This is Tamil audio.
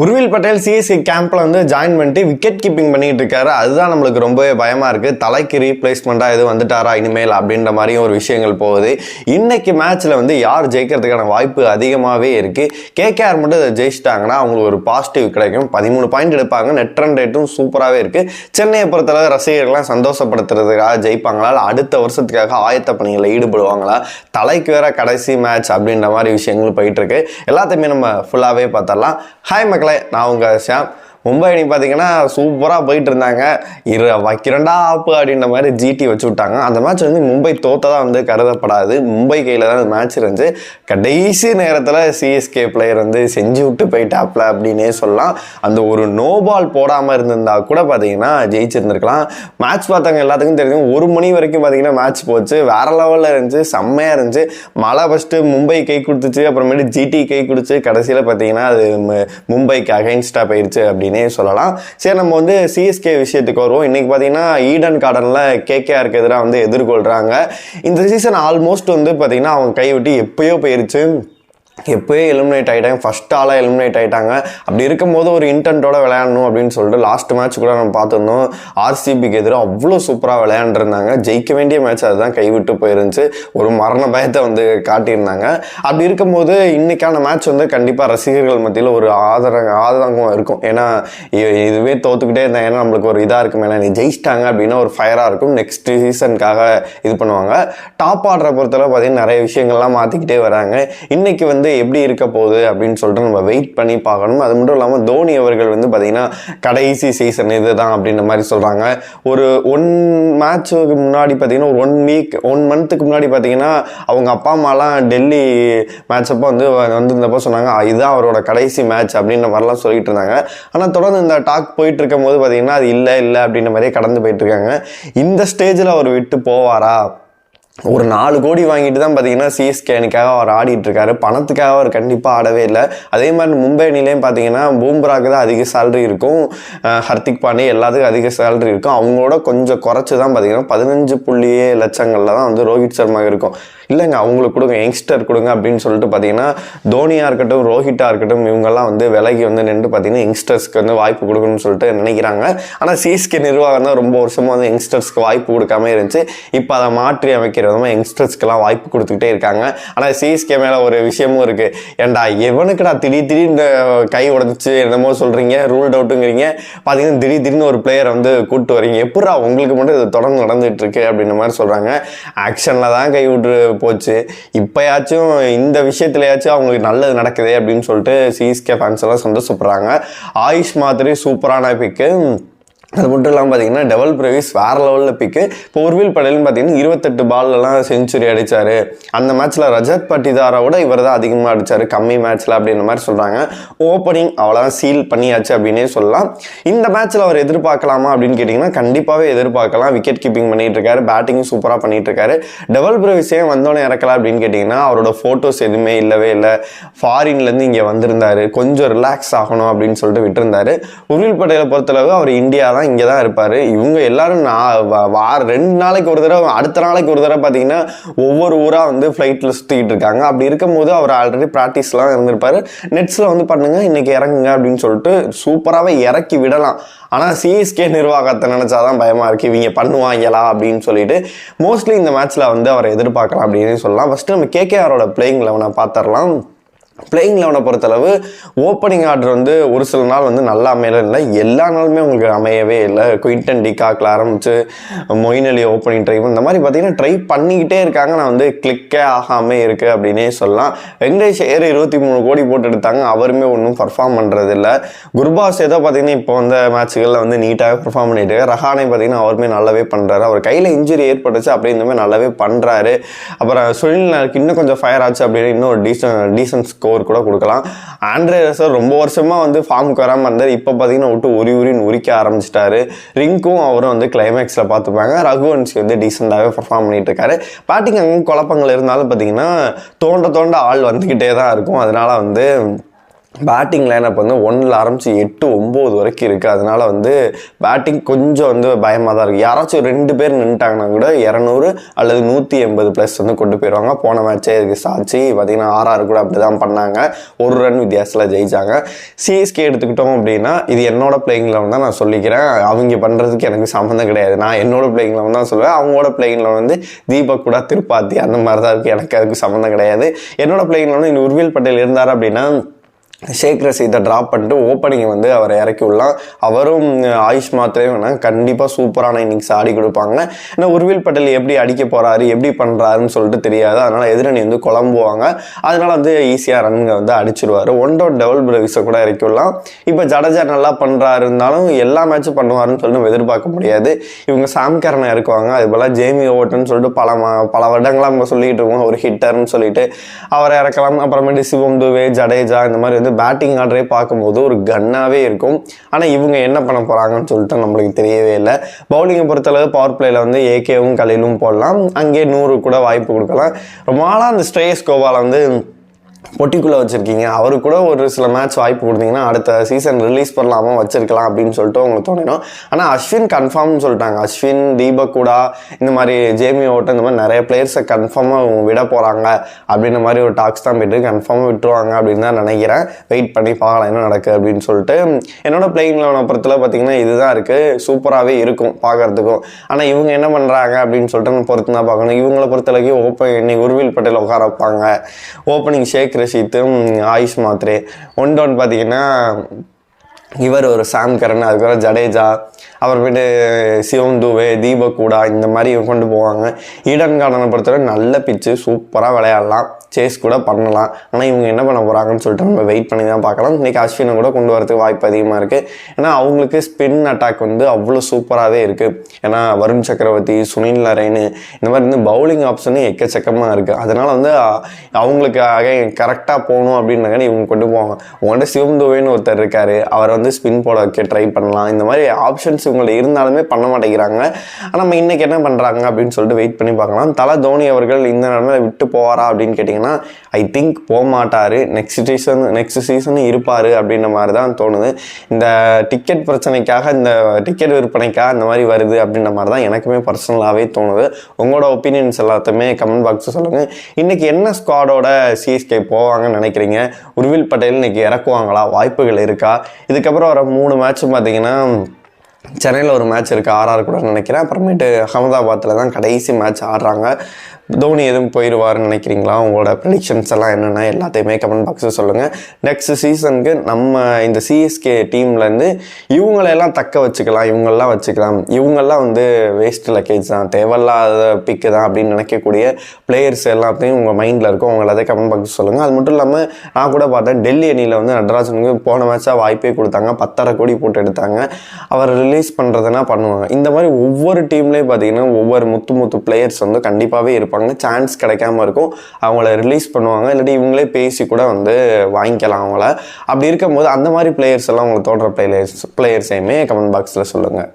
உருவில் பட்டேல் சிஎஸ்கே கேம்ப்ல வந்து ஜாயின் பண்ணிட்டு விக்கெட் கீப்பிங் பண்ணிட்டு இருக்காரு. அதுதான் நம்மளுக்கு ரொம்பவே பயமா இருக்கு. தலைக்கு ரீப்ளேஸ்மெண்டா எதுவும் வந்துட்டாரா இனிமேல் அப்படின்ற மாதிரியும் ஒரு விஷயங்கள் போகுது. இன்னைக்கு மேட்ச்ல வந்து யார் ஜெயிக்கிறதுக்கான வாய்ப்பு அதிகமாகவே இருக்கு. கேகேஆர் மட்டும் இதை ஜெயிச்சிட்டாங்கன்னா அவங்களுக்கு ஒரு பாசிட்டிவ் கிடைக்கும். பதிமூணு பாயிண்ட் எடுப்பாங்க. நெட் ரன் ரேட்டும் சூப்பராகவே இருக்கு. சென்னையை பொறுத்தளவு ரசிகர்கள்லாம் சந்தோஷப்படுத்துறதுக்காக ஜெயிப்பாங்களா? அடுத்த வருஷத்துக்காக ஆயத்த பணிகளில் ஈடுபடுவாங்களா? தலைக்கு வேற கடைசி மேட்ச் அப்படின்ற மாதிரி விஷயங்கள் போயிட்டு இருக்கு. எல்லாத்தையுமே நம்ம ஃபுல்லாகவே பார்த்தரலாம் ஹாய் மக்கள். நான் உங்கள் சாம் மும்பை அணி பார்த்தீங்கன்னா சூப்பராக போயிட்டு இருந்தாங்க. இரு வைக்கிறண்டா ஆப்பு அப்படின்ற மாதிரி ஜிடி வச்சு விட்டாங்க. அந்த மேட்ச் வந்து மும்பை தோத்ததாக வந்து கருதப்படாது. மும்பை கையில் தான் அந்த மேட்ச் இருந்துச்சு. கடைசி நேரத்தில் சிஎஸ்கே பிளேயர் வந்து செஞ்சு விட்டு போயிட்டாப்ல அப்படின்னே சொல்லலாம். அந்த ஒரு நோ பால் போடாமல் இருந்திருந்தா கூட பார்த்தீங்கன்னா ஜெயிச்சிருந்துருக்கலாம். மேட்ச் பார்த்தவங்க எல்லாத்துக்கும் தெரியும். ஒரு மணி வரைக்கும் பார்த்தீங்கன்னா மேட்ச் போச்சு. வேற லெவலில் இருந்துச்சு. செம்மையாக இருந்துச்சு. மழை ஃபஸ்ட்டு மும்பை கை கொடுத்துச்சு. அப்புறமேட்டு ஜிடி கை கொடுத்து கடைசியில் பார்த்தீங்கன்னா அது மும்பைக்கு அகைன்ஸ்டாக போயிடுச்சு அப்படின்னு சொல்லலாம். சரி நம்ம வந்து சிஎஸ்கே விஷயத்துக்கு வருவோம். இன்றைக்கி பார்த்தீங்கன்னா ஈடன் கார்டனில் கேகேஆருக்கு எதிராக வந்து எதிர்கொள்கிறாங்க இந்த சீசன் ஆல்மோஸ்ட் வந்து பார்த்தீங்கன்னா அவங்க கைவிட்டு எப்பயோ போயிருச்சு. எப்போயே எலிமினேட் ஆகிட்டாங்க ஃபஸ்ட் ஆளாக எலிமினேட் ஆகிட்டாங்க அப்படி இருக்கும்போது ஒரு இன்டென்ட்டோட விளையாடணும் அப்படின்னு சொல்லிட்டு லாஸ்ட் மேட்ச் கூட நம்ம பார்த்துருந்தோம். ஆர்சிபிக்கு எதிராக அவ்வளோ சூப்பராக விளையாண்டுருந்தாங்க. ஜெயிக்க வேண்டிய மேட்ச் அதுதான் கைவிட்டு போயிருந்துச்சு. ஒரு மரண பயத்தை வந்து காட்டியிருந்தாங்க. அப்படி இருக்கும்போது இன்றைக்கான மேட்ச் வந்து கண்டிப்பாக ரசிகர்கள் மத்தியில் ஒரு ஆதர ஆதரங்கம் இருக்கும். ஏன்னா இதுவே தோத்துக்கிட்டே இருந்தாங்க ஏன்னா நம்மளுக்கு ஒரு இதாக இருக்கும் ஏன்னா நீ ஜெயிச்சிட்டாங்க அப்படின்னா ஒரு ஃபயராக இருக்கும். நெக்ஸ்ட் சீசனுக்காக இது பண்ணுவாங்க. டாப் ஆர்டரை பொறுத்தளவு பார்த்தீங்கன்னா நிறைய விஷயங்கள்லாம் மாற்றிக்கிட்டே வராங்க. இன்றைக்கி வந்து எப்படி இருக்க போகுது அப்படின்னு சொல்லிட்டு நம்ம வெயிட் பண்ணி பார்க்கணும். அது மட்டும் இல்லாமல் தோனி அவர்கள் வந்து பார்த்தீங்கன்னா கடைசி சீசன் இதுதான் அப்படின்ற மாதிரி சொல்கிறாங்க ஒரு ஒன் மேட்ச்சுக்கு முன்னாடி பார்த்தீங்கன்னா ஒரு ஒன் வீக் ஒன் மந்த்துக்கு முன்னாடி பார்த்தீங்கன்னா அவங்க அப்பா அம்மாலாம் டெல்லி மேட்ச் அப்போ வந்து வந்திருந்தப்போ சொன்னாங்க இதுதான் அவரோட கடைசி மேட்ச் அப்படின்ற மாதிரிலாம் சொல்லிட்டு இருந்தாங்க. ஆனால் தொடர்ந்து இந்த டாக் போயிட்டு இருக்கும் போது பார்த்தீங்கன்னா அது இல்லை இல்லை அப்படின்ற மாதிரியே கடந்து போயிட்டு இருக்காங்க. இந்த ஸ்டேஜில் அவர் விட்டு போவாரா? ஒரு நாலு கோடி வாங்கிட்டு தான் பார்த்தீங்கன்னா சிஎஸ்கே அணிக்காக அவர் ஆடிட்டு இருக்காரு பணத்துக்காக அவர் கண்டிப்பாக ஆடவே இல்லை. அதே மாதிரி மும்பை அணிலையும் பார்த்தீங்கன்னா பூம்ராக்கு தான் அதிக சேலரி இருக்கும். ஹர்திக் பாண்டே எல்லாத்துக்கும் அதிக சேலரி இருக்கும். அவங்களோட கொஞ்சம் குறைச்சி தான் பார்த்தீங்கன்னா பதினஞ்சு புள்ளி லட்சங்களில் தான் வந்து ரோஹித் சர்மா இருக்கும். இல்லைங்க அவங்களுக்கு கொடுங்க யங்ஸ்டர் கொடுங்க அப்படின்னு சொல்லிட்டு பார்த்தீங்கன்னா தோனியாக இருக்கட்டும் ரோஹிட்டாக இருக்கட்டும் இவங்கெல்லாம் வந்து விலகி வந்து நின்று பார்த்தீங்கன்னா யங்ஸ்டர்ஸ்க்கு வந்து வாய்ப்பு கொடுக்கணும்னு சொல்லிட்டு நினைக்கிறாங்க. ஆனால் சிஎஸ்கே நிர்வாகம் தான் ரொம்ப வருஷமாக வந்து யங்ஸ்டர்ஸ்க்கு வாய்ப்பு கொடுக்காம இருந்துச்சு. இப்போ அதை மாற்றி அமைக்கிற விதமாக யங்ஸ்டர்ஸ்க்கெல்லாம் வாய்ப்பு கொடுத்துக்கிட்டே இருக்காங்க. ஆனால் சிஎஸ்கே மேலே ஒரு விஷயமும் இருக்குது ஏன்டா எவனுக்குடா திடீர் திடீர்னு கை உடஞ்சி என்னமோ சொல்கிறீங்க ரூல் அவுட்டுங்கிறீங்க பார்த்தீங்கன்னா திடீர் திடீர்னு ஒரு பிளேயரை வந்து கூப்பிட்டு வரீங்க. எப்படா உங்களுக்கு மட்டும் இது தொடர்ந்து நடந்துகிட்ருக்கு அப்படின்ற மாதிரி சொல்கிறாங்க ஆக்ஷனில் தான் கை விட்டு போச்சு. இப்போயாச்சும் இந்த விஷயத்துலயாச்சும் அவங்களுக்கு நல்லது நடக்குதே அப்படின்னு சொல்லிட்டு சிஎஸ்கே ஃபேன்ஸ் எல்லாம் சந்தோஷப்படுறாங்க. ஆயுஷ் மாதிரி சூப்பரான பிக்கு அது மட்டும் இல்லாமல் பார்த்தீங்கன்னா டெவல் பிரவிஸ் வேறு லெவலில் பிக்கு இப்போ உர்வில் படேல்னு பார்த்தீங்கன்னா இருபத்தெட்டு பால்லலாம் செஞ்சுரி அடித்தார் அந்த மேட்ச்சில் ரஜத் பட்டிதாரோட இவர் தான் அதிகமாக அடித்தார் கம்மி மேட்ச்சில் அப்படின்ற மாதிரி சொல்கிறாங்க ஓப்பனிங் அவ்வளோதான் சீல் பண்ணியாச்சு அப்படின்னே சொல்லலாம். இந்த மேட்ச்சில் அவர் எதிர்பார்க்கலாமா அப்படின்னு கேட்டிங்கன்னா கண்டிப்பாகவே எதிர்பார்க்கலாம். விக்கெட் கீப்பிங் பண்ணிகிட்டு இருக்காரு. பேட்டிங்கும் சூப்பராக பண்ணிகிட்டு இருக்காரு. டபுள் பிரவிஸே வந்தோடனே இறக்கலாம் அப்படின்னு கேட்டிங்கன்னா அவரோட ஃபோட்டோஸ் எதுவுமே இல்லவே இல்லை. ஃபாரின்லேருந்து இங்கே வந்திருந்தாரு. கொஞ்சம் ரிலாக்ஸ் ஆகணும் அப்படின்னு சொல்லிட்டு விட்டுருந்தாரு. உர்வில் பட்டேலை பொறுத்தளவு அவர் இந்தியா தான் இங்கே தான் இருப்பார். இவங்க எல்லாரும் நான் வார ரெண்டு நாளைக்கு ஒரு தடவை அடுத்த நாளைக்கு ஒரு தடவை பார்த்தீங்கன்னா ஒவ்வொரு ஊராக வந்து ஃப்ளைட்டில் சுற்றிக்கிட்டு இருக்காங்க. அப்படி இருக்கும்போது அவர் ஆல்ரெடி ப்ராக்டிஸ்லாம் இருந்திருப்பார். நெட்ஸில் வந்து பண்ணுங்க இன்றைக்கி இறங்குங்க அப்படின்னு சொல்லிட்டு சூப்பராகவே இறக்கி விடலாம். ஆனால் சிஎஸ்கே நிர்வாகத்தை நினச்சாதான் பயமாக இருக்குது இவங்க பண்ணுவாங்களா அப்படின்னு சொல்லிட்டு மோஸ்ட்லி இந்த மேட்ச்சில் வந்து அவரை எதிர்பார்க்கலாம் அப்படின்னு சொல்லலாம். ஃபஸ்ட்டு நம்ம கேகேஆரோட பிளேயிங் லெவனை பார்த்துடலாம். பிளேயிங் லெவனை பொறுத்தளவு ஓப்பனிங் ஆர்டர் வந்து ஒரு சில நாள் வந்து நல்லா அமையல. இல்லை எல்லா நாளுமே உங்களுக்கு அமையவே இல்லை. குயின்டன் டிகாக்ல ஆரம்பித்து மொயின் அலி ஓப்பனிங் ட்ரை இந்த மாதிரி பார்த்தீங்கன்னா ட்ரை பண்ணிக்கிட்டே இருக்காங்க. நான் வந்து கிளிக்கே ஆகாமல் இருக்குது அப்படின்னே சொல்லலாம். வெங்கடேஷ் ஏர் இருபத்தி மூணு கோடி போட்டு எடுத்தாங்க. அவருமே ஒன்றும் பர்ஃபார்ம் பண்ணுறது இல்லை குர்பாஸ் ஏதோ பார்த்தீங்கன்னா இப்போ வந்த மேட்ச்சுகளில் வந்து நீட்டாகவே பர்ஃபார்ம் பண்ணிட்டு இருக்காரு. ரஹானே பார்த்தீங்கன்னா அவருமே நல்லாவே பண்ணுறாரு அவர் கையில் இன்ஜுரி ஏற்பட்டுச்சு. அப்படி இந்தமாதிரி நல்லாவே பண்ணுறாரு அப்புறம் சுனில் இன்னும் கொஞ்சம் ஃபயர் ஆச்சு அப்படின்னு இன்னும் டீசன் டீசன்ட் ஸ்கோர் கூட கொடுக்கலாம். ஆண்ட்ரே ரசர் ரொம்ப வருஷமாக வந்து ஃபார்முக்கு வராமல் இருந்தார். இப்போ பார்த்தீங்கன்னா விட்டு உரி உரின்னு உரிக்க ஆரம்பிச்சிட்டாரு. ரிங்க்கும் அவரும் வந்து கிளைமேக்ஸில் பார்த்துப்பாங்க ரகுவன்சி வந்து டீசெண்டாகவே பர்ஃபார்ம் பண்ணிட்டு இருக்காரு பேட்டிங் அங்கே குழப்பங்கள் இருந்தாலும் பார்த்தீங்கன்னா தோண்ட தோண்ட ஆள் வந்துக்கிட்டே தான் இருக்கும். அதனால வந்து பேட்டிங் லைனப் வந்து ஒன்றில் ஆரம்பித்து எட்டு ஒம்பது வரைக்கும் இருக்குது அதனால் வந்து பேட்டிங் கொஞ்சம் வந்து பயமாக தான் இருக்குது யாராச்சும் ரெண்டு பேர் நின்ட்டாங்கன்னா கூட இரநூறு அல்லது நூற்றி எண்பது ப்ளஸ் வந்து கொண்டு போயிடுவாங்க போன மேட்சே இதுக்கு சாட்சி. பார்த்திங்கன்னா ஆர்ஆர் கூட அப்படி தான் பண்ணாங்க. ஒரு ரன் வித்தியாசத்தில் ஜெயிச்சாங்க. சிஎஸ்கே எடுத்துக்கிட்டோம் அப்படின்னா இது என்னோட பிளேயிங் லெவன் தான் நான் சொல்லிக்கிறேன். அவங்க பண்ணுறதுக்கு எனக்கு சம்மந்தம் கிடையாது. நான் என்னோட பிளேயிங் லெவன் தான் சொல்லுவேன். அவங்களோட பிளேயிங் லெவன் வந்து தீபக் கூட திருப்பாத்தி அந்த மாதிரி தான் இருக்குது எனக்கு அதுக்கு சம்மந்தம் கிடையாது. என்னோட பிளேயிங் லெவன் இன்னும் உர்வில் பட்டேல் இருந்தார் அப்படின்னா ஷேக் ரசீதை ட்ராப் பண்ணிட்டு ஓப்பனிங் வந்து அவரை இறக்கி விடலாம். அவரும் ஆயுஷ் மாத்திரையும் வேணால் கண்டிப்பாக சூப்பரான இன்னிங்ஸ் ஆடி கொடுப்பாங்க. ஏன்னா உருவில் பட்டேல் எப்படி அடிக்க போகிறாரு எப்படி பண்ணுறாருன்னு சொல்லிட்டு தெரியாது. அதனால் எதிரணி வந்து குழம்புவாங்க. அதனால் வந்து ஈஸியாக ரன்னுங்க வந்து அடிச்சிருவார். ஒன் டவுன் டபுள் பிரவிஸை கூட இறக்கி விடலாம். இப்போ ஜடேஜா நல்லா பண்ணுறாரு இருந்தாலும் எல்லா மேட்சும் பண்ணுவாருன்னு சொல்லிட்டு நம்ம எதிர்பார்க்க முடியாது. இவங்க சாம்கரனை இறக்குவாங்க. அது போல் ஜேமி ஓட்டன்னு சொல்லிட்டு பல மா- பல வருடங்களாக நம்ம சொல்லிகிட்டு இருக்கோம். ஒரு ஹிட்டர்னு சொல்லிட்டு அவரை இறக்கலாம். அப்புறமேட்டு சிவம் துவே ஜடேஜா இந்த மாதிரி வந்து பேட்டிங் ஆர்டரே பார்க்கும்போது ஒரு கன்னாகவே இருக்கும். ஆனால் இவங்க என்ன பண்ண போகிறாங்கன்னு சொல்லிட்டு நம்மளுக்கு தெரியவே இல்லை. பவுலிங்கை பொறுத்தளவு பவர் பிளேயில் வந்து ஏகேவும் கலையிலும் போடலாம். அங்கே நூறு கூட வாய்ப்பு கொடுக்கலாம். ரொம்ப நாளாக அந்த ஸ்ட்ரேயஸ் கோவால் வந்து பொட்டிக்குள்ளே வச்சுருக்கீங்க. அவரு கூட ஒரு சில மேட்ச் வாய்ப்பு கொடுத்தீங்கன்னா அடுத்த சீசன் ரிலீஸ் பண்ணலாமா வச்சிருக்கலாம் அப்படின்னு சொல்லிட்டு உங்களுக்கு தோணிடும். ஆனால் அஸ்வின் கன்ஃபார்ம்னு சொல்லிட்டாங்க. அஸ்வின் தீபக் கூடா இந்த மாதிரி ஜேமி ஓட்டம் இந்த மாதிரி நிறைய பிளேயர்ஸை கன்ஃபார்மாக அவங்க விட போகிறாங்க அப்படின்ற மாதிரி ஒரு டாக்ஸ் தான் போயிட்டு கன்ஃபார்மாக விட்டுருவாங்க அப்படின்னு தான் நினைக்கிறேன். வெயிட் பண்ணி பார்க்கலாம் என்ன நடக்குது அப்படின்னு சொல்லிட்டு. என்னோட பிளேயிங் லெவனை பொறுத்தல பார்த்தீங்கன்னா இதுதான் இருக்குது சூப்பராகவே இருக்கும் பார்க்கறதுக்கும். ஆனால் இவங்க என்ன பண்ணுறாங்க அப்படின்னு சொல்லிட்டு நம்ம பொறுத்து தான் பார்க்கணும். இவங்களை பொறுத்தளவுக்கு ஓப்பன் இன்னைக்கு உருவில் பட்டேல் உட்கார வைப்பாங்க. ஓப்பனிங் ஷேக் ரஷீத்தும் ஆயுஷ் மாத்ரே ஒன் டவுன் பார்த்தீங்கன்னா இவர் ஒரு சாம் கரன் அதுக்கப்புறம் ஜடேஜா அப்புறமேட்டு சிவம் தூவே தீபக் கூடா இந்த மாதிரி கொண்டு போவாங்க. ஈடன் கார்டனை பொறுத்தவரை நல்ல பிச்சு சூப்பராக விளையாடலாம். சேஸ் கூட பண்ணலாம். ஆனால் இவங்க என்ன பண்ண போகிறாங்கன்னு சொல்லிட்டு நம்ம வெயிட் பண்ணி தான் பார்க்கலாம். இன்றைக்கி அஸ்வினை கூட கொண்டு வரதுக்கு வாய்ப்பு அதிகமாக இருக்குது ஏன்னா அவங்களுக்கு ஸ்பின் அட்டாக் வந்து அவ்வளோ சூப்பராகவே இருக்குது ஏன்னா வருண் சக்கரவர்த்தி சுனில் நரேனு இந்த மாதிரி வந்து பவுலிங் ஆப்ஷனும் எக்கச்சக்கமாக இருக்குது அதனால் வந்து அவங்களுக்கு அவங்களுக்கு கரெக்டாக போகணும் அப்படின்னாங்க இவங்க கொண்டு போவாங்க. உங்கள்கிட்ட சிவம் துவேன்னு ஒருத்தர் இருக்கார். அவர் வந்து ஸ்பின் போட வைக்க ட்ரை பண்ணலாம். இந்த மாதிரி ஆப்ஷன்ஸ் இவங்கள்ட்ட இருந்தாலுமே பண்ண மாட்டேங்கிறாங்க. ஆனால் நம்ம இன்றைக்கி என்ன பண்ணுறாங்க அப்படின்னு சொல்லிட்டு வெயிட் பண்ணி பார்க்கலாம். தலை தோனி அவர்கள் இந்த நிலமையில விட்டு போவாரா அப்படின்னு கேட்டிங்கன்னா ஐ திங்க் போக மாட்டார் நெக்ஸ்ட் சீசன் நெக்ஸ்ட் சீசனும் இருப்பார் அப்படின்ற மாதிரி தான் தோணுது. இந்த டிக்கெட் பிரச்சனைக்காக இந்த டிக்கெட் விற்பனைக்காக இந்த மாதிரி வருது அப்படின்ற மாதிரி தான் எனக்குமே பர்சனலாகவே தோணுது. உங்களோட ஒப்பீனியன்ஸ் எல்லாத்தையுமே கமெண்ட் பாக்ஸில் சொல்லுங்கள் இன்றைக்கி என்ன ஸ்குவாடோட சிஎஸ்கே போவாங்கன்னு நினைக்கிறீங்க? உருவில் பட்டேல் இன்றைக்கி இறக்குவாங்களா? வாய்ப்புகள் இருக்கா? இதுக்கு இதுக்கப்புறம் வர மூணு மேட்ச்சும் பார்த்தீங்கன்னா சென்னையில் ஒரு மேட்ச் இருக்குது ஆர்ஆர் கூட நினைக்கிறேன். அப்புறமேட்டு அகமதாபாத்தில் தான் கடைசி மேட்ச் ஆடுறாங்க. தோனி எதுவும் போயிடுவாருன்னு நினைக்கிறீங்களா? உங்களோட ப்ரெடிக்ஷன்ஸ் எல்லாம் என்னென்ன? எல்லாத்தையுமே கமெண்ட் பாக்ஸில் சொல்லுங்கள் நெக்ஸ்ட் சீசனுக்கு நம்ம இந்த சிஎஸ்கே டீம்லேருந்து இவங்களெல்லாம் தக்க வச்சுக்கலாம். இவங்கள்லாம் வச்சுக்கலாம். இவங்கெல்லாம் வந்து வேஸ்ட் லக்கேஜ் தான். தேவையில்லாத பிக்கு தான் அப்படின்னு நினைக்கக்கூடிய பிளேயர்ஸ் எல்லாத்தையும் உங்கள் மைண்டில் இருக்கும். உங்களை அதை கமெண்ட் பாக்ஸ் சொல்லுங்கள் அது மட்டும் இல்லாமல் நான் கூட பார்த்தேன் டெல்லி அணியில் வந்து நடராஜனுக்கு போன மேட்சாக வாய்ப்பே கொடுத்தாங்க. பத்தரை கோடி போட்டு எடுத்தாங்க. அவர் ரிலீஸ் பண்ணுறதுனா பண்ணுவாங்க. இந்த மாதிரி ஒவ்வொரு டீம்லேயும் பார்த்தீங்கன்னா ஒவ்வொரு முத்து முத்து பிளேயர்ஸ் வந்து கண்டிப்பாகவே இருப்பாங்க. சான்ஸ் கிடைக்காம இருக்கும். அவங்கள ரிலீஸ் பண்ணுவாங்க. இல்லாட்டி இவங்களே பேசி கூட வந்து வாங்கிக்கலாம் அவங்கள. அப்படி இருக்கும்போது அந்த மாதிரி பிளேயர்ஸ் எல்லாம் உங்களுக்கு தோன்ற பிளேயர்ஸ் பிளேயர்ஸையுமே கமெண்ட் பாக்ஸில் சொல்லுங்கள்